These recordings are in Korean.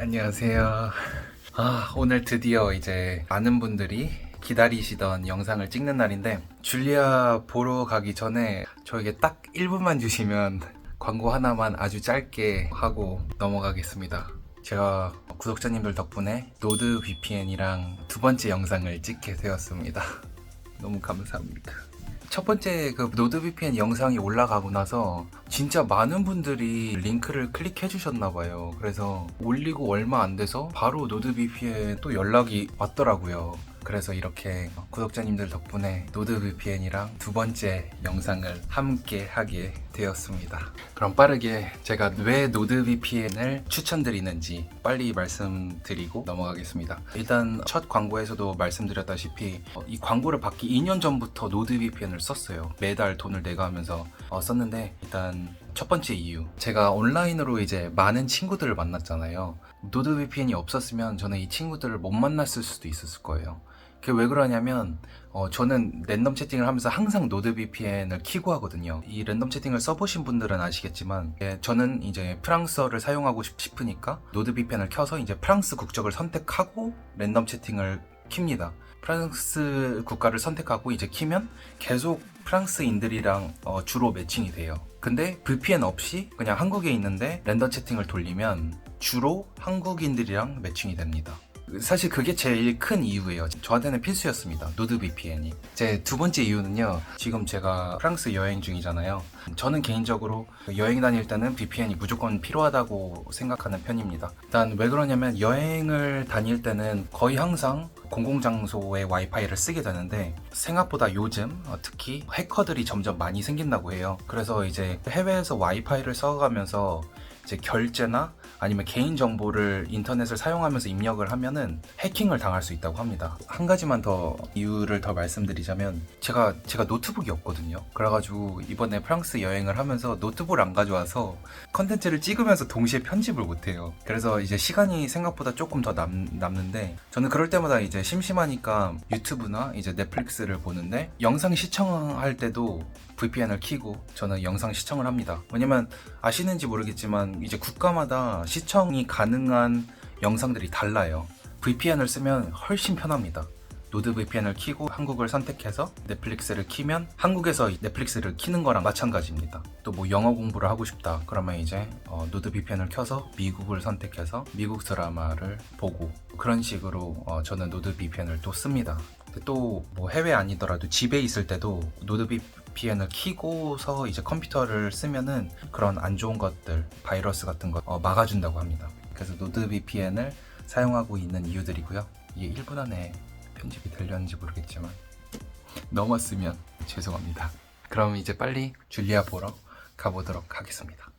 안녕하세요. 아, 오늘 드디어 이제 많은 분들이 기다리시던 영상을 찍는 날인데, 줄리아 보러 가기 전에 저에게 딱 1분만 주시면 광고 하나만 아주 짧게 하고 넘어가겠습니다. 제가 구독자님들 덕분에 노드 VPN이랑 두 번째 영상을 찍게 되었습니다. 너무 감사합니다. 첫 번째 그 노드VPN 영상이 올라가고 나서 진짜 많은 분들이 링크를 클릭해 주셨나 봐요. 그래서 올리고 얼마 안 돼서 바로 노드VPN 또 연락이 왔더라고요. 그래서 이렇게 구독자님들 덕분에 노드VPN이랑 두 번째 영상을 함께 하게 되었습니다. 그럼 빠르게 제가 왜 노드VPN을 추천드리는지 빨리 말씀드리고 넘어가겠습니다. 일단 첫 광고에서도 말씀드렸다시피 어, 이 광고를 받기 2년 전부터 노드VPN을 썼어요. 매달 돈을 내가면서 어, 썼는데 일단 첫 번째 이유 제가 온라인으로 이제 많은 친구들을 만났잖아요. 노드VPN이 없었으면 저는 이 친구들을 못 만났을 수도 있었을 거예요. 그게 왜 그러냐면 어, 저는 랜덤 채팅을 하면서 항상 노드VPN을 키고 하거든요. 이 랜덤 채팅을 써보신 분들은 아시겠지만 예, 저는 이제 프랑스어를 사용하고 싶- 싶으니까 노드VPN을 켜서 이제 프랑스 국적을 선택하고 랜덤 채팅을 킵니다. 프랑스 국가를 선택하고 이제 키면 계속 프랑스인들이랑 어, 주로 매칭이 돼요. 근데 VPN 없이 그냥 한국에 있는데 랜덤 채팅을 돌리면 주로 한국인들이랑 매칭이 됩니다. 사실 그게 제일 큰 이유예요. 저한테는 필수였습니다. 노드 VPN이. 제 두 번째 이유는요. 지금 제가 프랑스 여행 중이잖아요. 저는 개인적으로 여행 다닐 때는 VPN이 무조건 필요하다고 생각하는 편입니다. 일단 왜 그러냐면 여행을 다닐 때는 거의 항상 공공장소의 와이파이를 쓰게 되는데 생각보다 요즘 어, 특히 해커들이 점점 많이 생긴다고 해요. 그래서 이제 해외에서 와이파이를 써가면서 이제 결제나 아니면 개인 정보를 인터넷을 사용하면서 입력을 하면은 해킹을 당할 수 있다고 합니다. 한 가지만 더 이유를 더 말씀드리자면 제가 제가 노트북이 없거든요. 그래가지고 이번에 프랑스 여행을 하면서 노트북을 안 가져와서 컨텐츠를 찍으면서 동시에 편집을 못해요. 그래서 이제 시간이 생각보다 조금 더 남, 남는데 저는 그럴 때마다 이제 심심하니까 유튜브나 이제 넷플릭스를 보는데 영상 시청할 때도 VPN을 키고 저는 영상 시청을 합니다. 왜냐면 아시는지 모르겠지만 이제 국가마다 시청이 가능한 영상들이 달라요. VPN을 쓰면 훨씬 편합니다. 노드 VPN을 키고 한국을 선택해서 넷플릭스를 키면 한국에서 넷플릭스를 키는 거랑 마찬가지입니다. 또 뭐 영어 공부를 하고 싶다 그러면 이제 어, 노드 VPN을 켜서 미국을 선택해서 미국 드라마를 보고 그런 식으로 어, 저는 노드 VPN을 또 씁니다. 또 뭐 해외 아니더라도 집에 있을 때도 노드 VPN을 키고서 이제 컴퓨터를 쓰면은 그런 안 좋은 것들 바이러스 같은 거 어, 막아준다고 합니다. 그래서 노드 VPN을 사용하고 있는 이유들이고요. 이게 1분 안에 편집이 되려는지 모르겠지만 넘었으면 죄송합니다. 그럼 이제 빨리 줄리아 보러 가보도록 하겠습니다.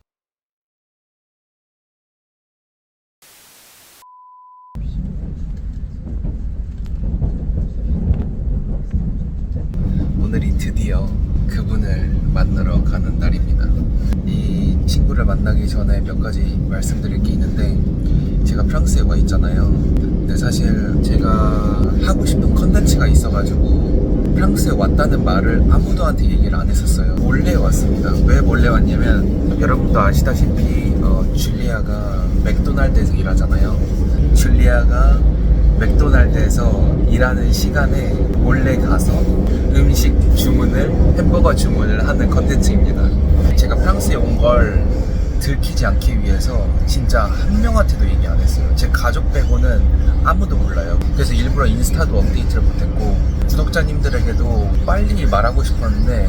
오늘이 드디어 그분을 만나러 가는 날입니다. 이 친구를 만나기 전에 몇 가지 말씀드릴 게 있는데 제가 프랑스에 와 있잖아요. 근데 사실 제가 하고 싶은 컨텐츠가 있어가지고 프랑스에 왔다는 말을 아무도한테 얘기를 안 했었어요. 몰래 왔습니다. 왜 몰래 왔냐면 여러분도 아시다시피 어, 줄리아가 맥도날드에서 일하잖아요. 줄리아가 맥도날드에서 일하는 시간에 몰래 가서 음식 주문을 햄버거 주문을 하는 컨텐츠입니다. 제가 프랑스에 온 걸 들키지 않기 위해서 진짜 한 명한테도 얘기 안 했어요. 제 가족 빼고는 아무도 몰라요. 그래서 일부러 인스타도 업데이트를 못했고 구독자님들에게도 빨리 말하고 싶었는데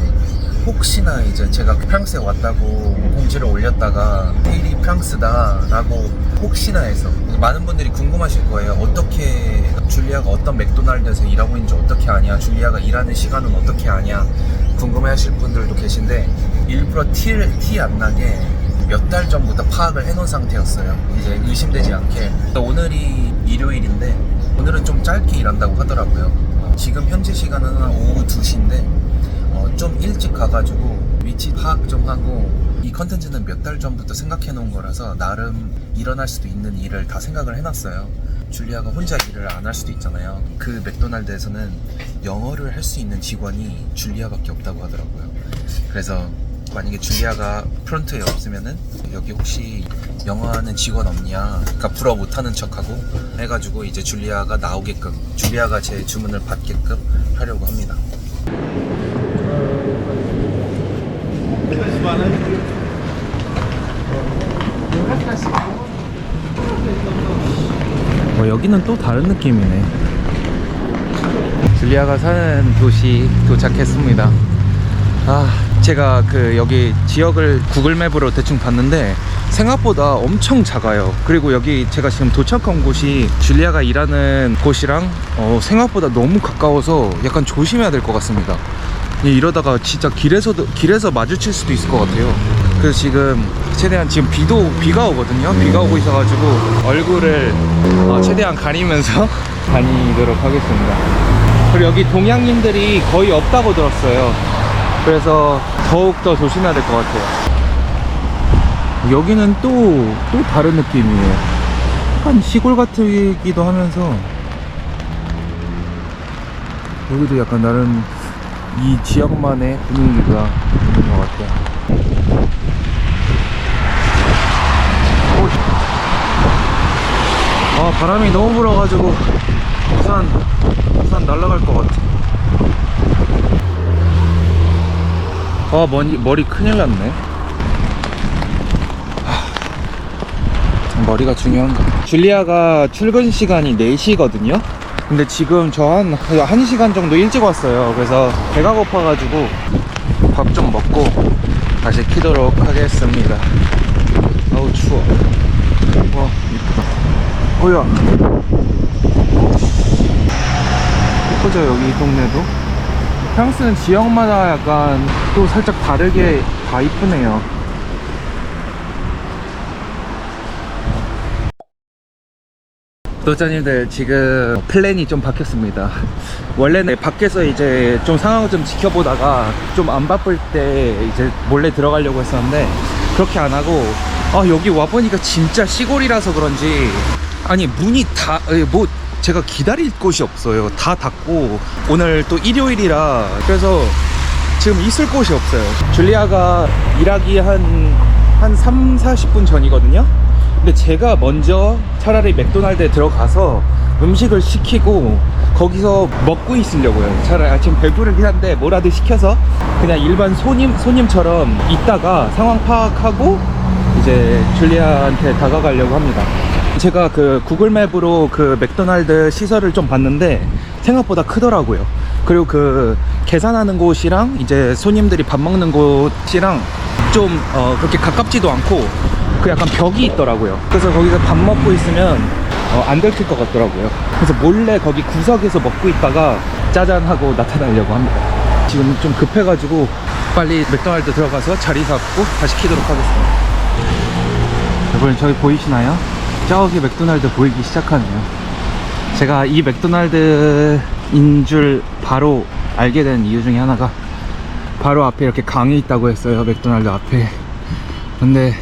혹시나 이제 제가 프랑스에 왔다고 공지를 올렸다가 헤일이 프랑스다라고 혹시나 해서 많은 분들이 궁금하실 거예요. 어떻게 줄리아가 어떤 맥도날드에서 일하고 있는지 어떻게 아냐? 줄리아가 일하는 시간은 어떻게 아냐? 궁금해하실 분들도 계신데 일부러 티를 티 안 나게 몇 달 전부터 파악을 해놓은 상태였어요. 이제 의심되지 않게. 오늘이 일요일인데 오늘은 좀 짧게 일한다고 하더라고요. 어, 지금 현재 시간은 한 오후 2시인데 어, 좀 일찍 가가지고 위치 파악 좀 하고 이 컨텐츠는 몇 달 전부터 생각해 놓은 거라서 나름 일어날 수도 있는 일을 다 생각을 해놨어요. 줄리아가 혼자 일을 안 할 수도 있잖아요. 그 맥도날드에서는 영어를 할 수 있는 직원이 줄리아밖에 없다고 하더라고요. 그래서 만약에 줄리아가 프론트에 없으면은 여기 혹시 영어하는 직원 없냐 그러니까 불어 못하는 척하고 해가지고 이제 줄리아가 나오게끔 줄리아가 제 주문을 받게끔 하려고 합니다 어, 여기는 또 다른 느낌이네. 줄리아가 사는 도시 도착했습니다. 아 제가 그 여기 지역을 구글맵으로 대충 봤는데 생각보다 엄청 작아요. 그리고 여기 제가 지금 도착한 곳이 줄리아가 일하는 곳이랑 어, 생각보다 너무 가까워서 약간 조심해야 될 것 같습니다. 예, 이러다가 진짜 길에서도 길에서 마주칠 수도 있을 것 같아요. 그래서 지금 최대한 지금 비도 비가 오거든요. 비가 오고 있어가지고 얼굴을 어, 최대한 가리면서 다니도록 하겠습니다. 그리고 여기 동양인들이 거의 없다고 들었어요. 그래서 더욱 더 조심해야 될 것 같아요. 여기는 또, 또 다른 느낌이에요. 약간 시골 같기도 하면서 여기도 약간 나름 이 지역만의 분위기가 있는 것 같아요. 오. 아 바람이 너무 불어가지고 우산 우산 날아갈 것 같아. 아 머리, 머리 큰일 났네. 하, 머리가 중요한가 줄리아가 출근 시간이 4시거든요 근데 지금 저 한 1시간 정도 일찍 왔어요. 그래서 배가 고파가지고 밥 좀 먹고 다시 키도록 하겠습니다. 아우 추워. 와 이쁘다. 어야. 예쁘죠 여기 이 동네도? 프랑스는 지역마다 약간 또 살짝 다르게 다 이쁘네요. 구독자님들 지금 플랜이 좀 바뀌었습니다. 원래는 밖에서 이제 좀 상황을 좀 지켜보다가 좀 안 바쁠 때 이제 몰래 들어가려고 했었는데 그렇게 안 하고 아 여기 와보니까 진짜 시골이라서 그런지 아니 문이 다 뭐 제가 기다릴 곳이 없어요. 다 닫고 오늘 또 일요일이라 그래서 지금 있을 곳이 없어요. 줄리아가 일하기 한, 한 3, 40분 전이거든요. 근데 제가 먼저 차라리 맥도날드에 들어가서 음식을 시키고 거기서 먹고 있으려고요. 차라리 지금 배부르긴 한데 뭐라도 시켜서 그냥 일반 손님, 손님처럼 있다가 상황 파악하고 이제 줄리아한테 다가가려고 합니다. 제가 그 구글맵으로 그 맥도날드 시설을 좀 봤는데 생각보다 크더라고요. 그리고 그 계산하는 곳이랑 이제 손님들이 밥 먹는 곳이랑 좀 어, 그렇게 가깝지도 않고 그 약간 벽이 있더라고요. 그래서 거기서 밥 먹고 있으면 어, 안 들킬 것 같더라고요. 그래서 몰래 거기 구석에서 먹고 있다가 짜잔 하고 나타나려고 합니다. 지금 좀 급해가지고 빨리 맥도날드 들어가서 자리 잡고 다시 키도록 하겠습니다. 여러분 저기 보이시나요? 저기 맥도날드 보이기 시작하네요. 제가 이 맥도날드인 줄 바로 알게 된 이유 중에 하나가 바로 앞에 이렇게 강이 있다고 했어요. 맥도날드 앞에. 근데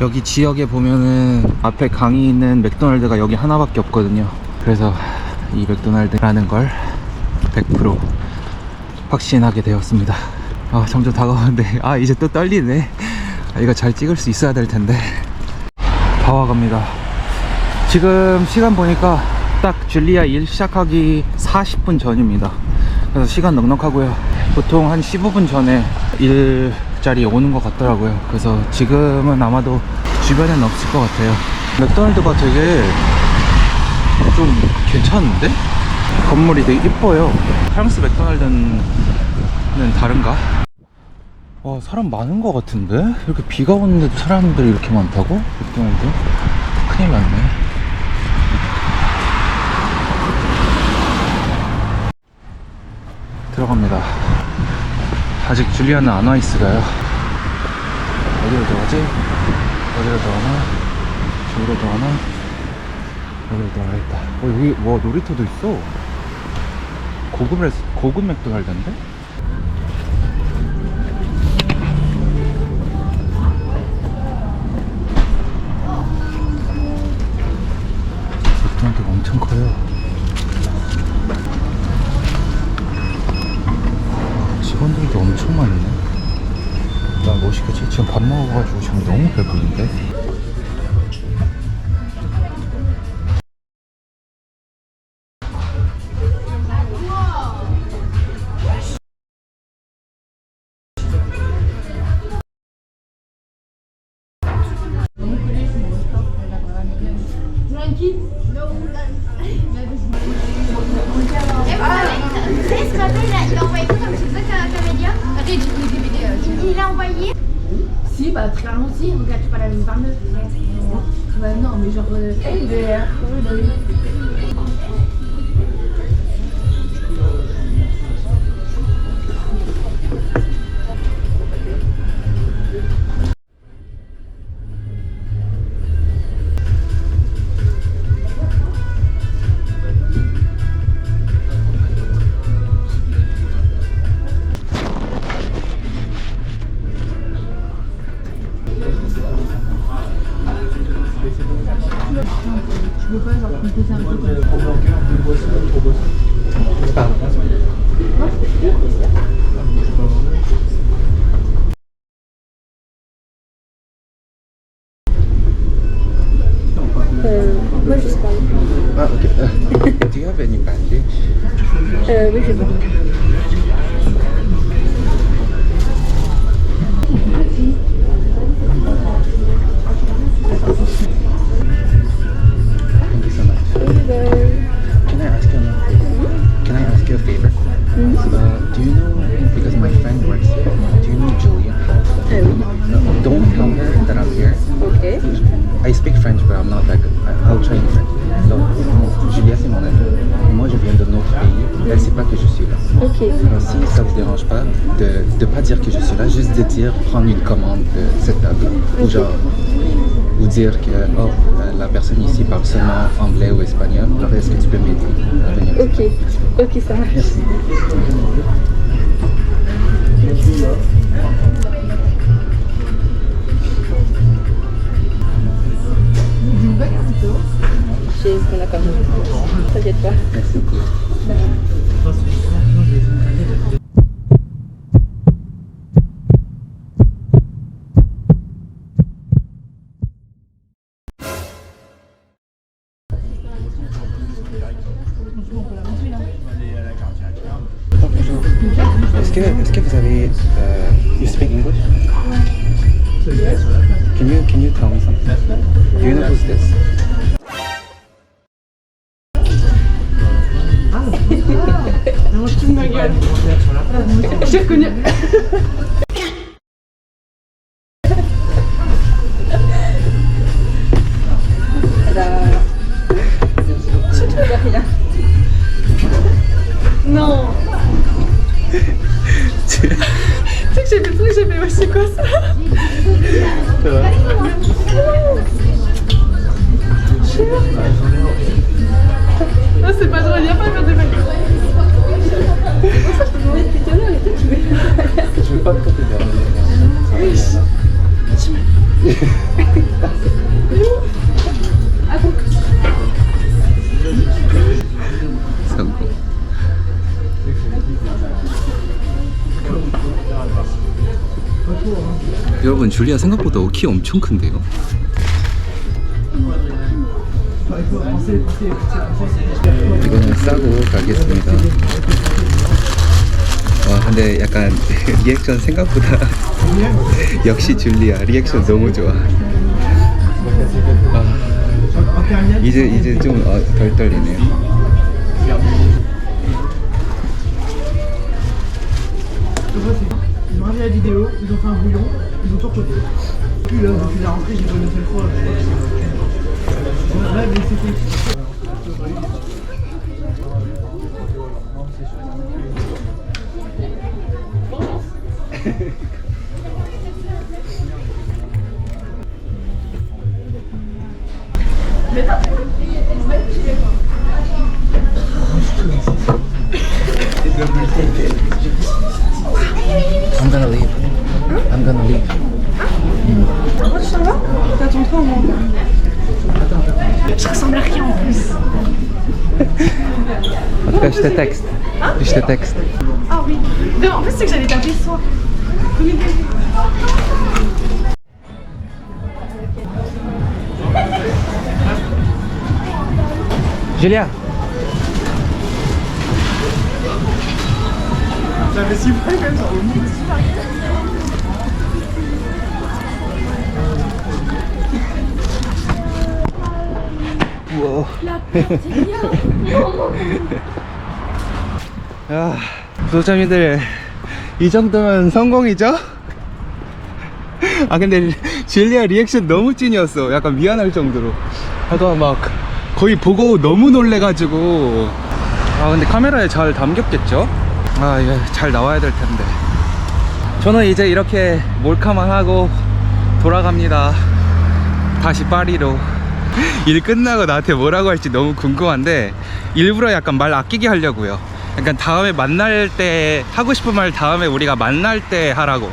여기 지역에 보면은 앞에 강이 있는 맥도날드가 여기 하나밖에 없거든요. 그래서 이 맥도날드라는 걸 100% 확신하게 되었습니다. 아, 점점 다가오는데, 아, 이제 또 떨리네. 아, 이거 잘 찍을 수 있어야 될 텐데. 다 와갑니다. 지금 시간 보니까 딱 줄리아 일 시작하기 40분 전입니다. 그래서 시간 넉넉하고요. 보통 한 15분 전에 일 자리 오는 것 같더라고요. 그래서 지금은 아마도 주변엔 없을 것 같아요. 맥도날드가 되게 좀 괜찮은데? 건물이 되게 이뻐요. 프랑스 맥도날드는 다른가? 와 사람 많은 것 같은데? 이렇게 비가 오는데도 사람들이 이렇게 많다고? 맥도날드? 큰일 났네 들어갑니다 아직 줄리아는 안 와 있어요 어디로 들어가지? 어디로 들어가나? 저기로 들어가나? 여기로 들어가겠다 어 여기 와 놀이터도 있어 고급 레스 고급 맥도날드인데? 맥도날드가 엄청 커요. 직원들도 엄청 많네. 나뭐 시켰지? 지금 밥 먹어가지고 지금 너무 배부른데? But I'm not that good. I'll Julia, c'est mon amie. Et moi, je viens d'un autre pays. Elle sait pas que je suis là. Ok. Alors, si ça vous dérange pas, de ne pas dire que je suis là, juste de dire, prendre une commande de cette table. Ou genre, vous dire que oh, euh, la personne ici parle seulement anglais ou espagnol. Alors, est-ce que tu peux m'aider à venir? Ok. Ok, ça marche. Merci. Merci beaucoup. J'ai reconnu. Non Tu sais que j'ai fait j'ai fait, quoi ça? Ah, c'est pas drôle, y'a pas à faire des. 여러분 줄리아 생각보다 키 엄청 큰데요. 이거는 싸고 가겠습니다. 와 근데 약간 리액션 생각보다 역시 줄리아 리액션 너무 좋아. 아, 이제 이제 좀 덜 떨리네요. Mais t'as tes textes. Hein Ah oui. Non, en fait, c'est que j'avais tapé soi. Julia J'avais sifflé même sur le 야, 구독자님들 이 정도면 성공이죠? 아 근데 줄리아 리액션 너무 찐이었어. 약간 미안할 정도로. 약간 막 거의 보고 너무 놀래가지고. 아 근데 카메라에 잘 담겼겠죠? 아 이게 잘 나와야 될 텐데. 저는 이제 이렇게 몰카만 하고 돌아갑니다. 다시 파리로. 일 끝나고 나한테 뭐라고 할지 너무 궁금한데 일부러 약간 말 아끼게 하려고요. 약간 다음에 만날 때 하고 싶은 말 다음에 우리가 만날 때 하라고.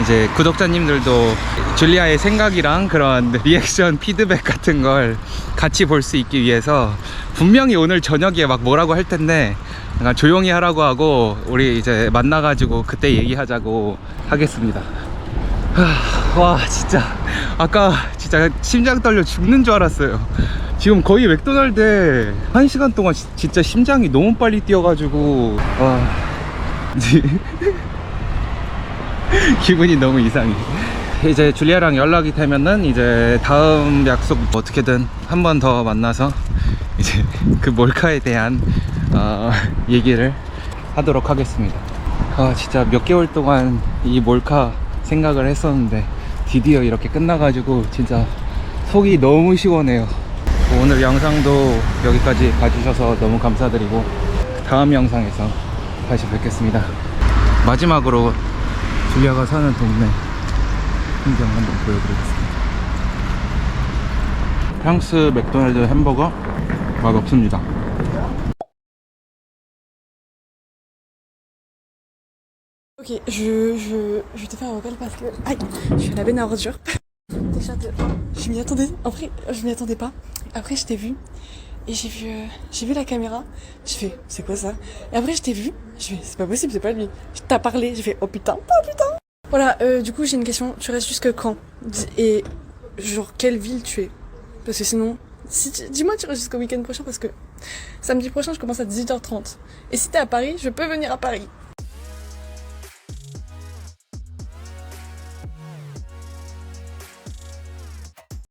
이제 구독자님들도 줄리아의 생각이랑 그런 리액션 피드백 같은 걸 같이 볼 수 있기 위해서 분명히 오늘 저녁에 막 뭐라고 할 텐데 약간 조용히 하라고 하고 우리 이제 만나가지고 그때 얘기하자고 하겠습니다. 하, 와 진짜 아까 진짜 심장 떨려 죽는 줄 알았어요. 지금 거의 맥도날드에 한 시간 동안 지- 진짜 심장이 너무 빨리 뛰어가지고 와. 기분이 너무 이상해. 이제 줄리아랑 연락이 되면은 이제 다음 약속 어떻게든 한 번 더 만나서 이제 그 몰카에 대한 어, 얘기를 하도록 하겠습니다. 아 진짜 몇 개월 동안 이 몰카 생각을 했었는데 드디어 이렇게 끝나가지고 진짜 속이 너무 시원해요. 오늘 영상도 여기까지 봐주셔서 너무 감사드리고 다음 영상에서 다시 뵙겠습니다. 마지막으로 줄리아가 사는 동네 풍경 한번 보여드리겠습니다. 프랑스 맥도날드 햄버거 맛 없습니다 Ok, je, je, je te faire un rappel parce que. Aïe, je suis à la benne à ordures. Déjà, de, je m'y attendais. En je m'y attendais pas. Après, je t'ai vu. Et j'ai vu, euh, vu la caméra. Je fais, c'est quoi ça? Et après, je t'ai vu. Je fais, c'est pas possible, c'est pas lui. Je t'ai parlé. J'ai fait, oh putain, oh putain. Voilà, euh, du coup, j'ai une question. Tu restes jusque quand? Et genre, quelle ville tu es? Parce que sinon, dis-moi, tu restes jusqu'au week-end prochain parce que samedi prochain, je commence à 18h30. Et si t'es à Paris, je peux venir à Paris.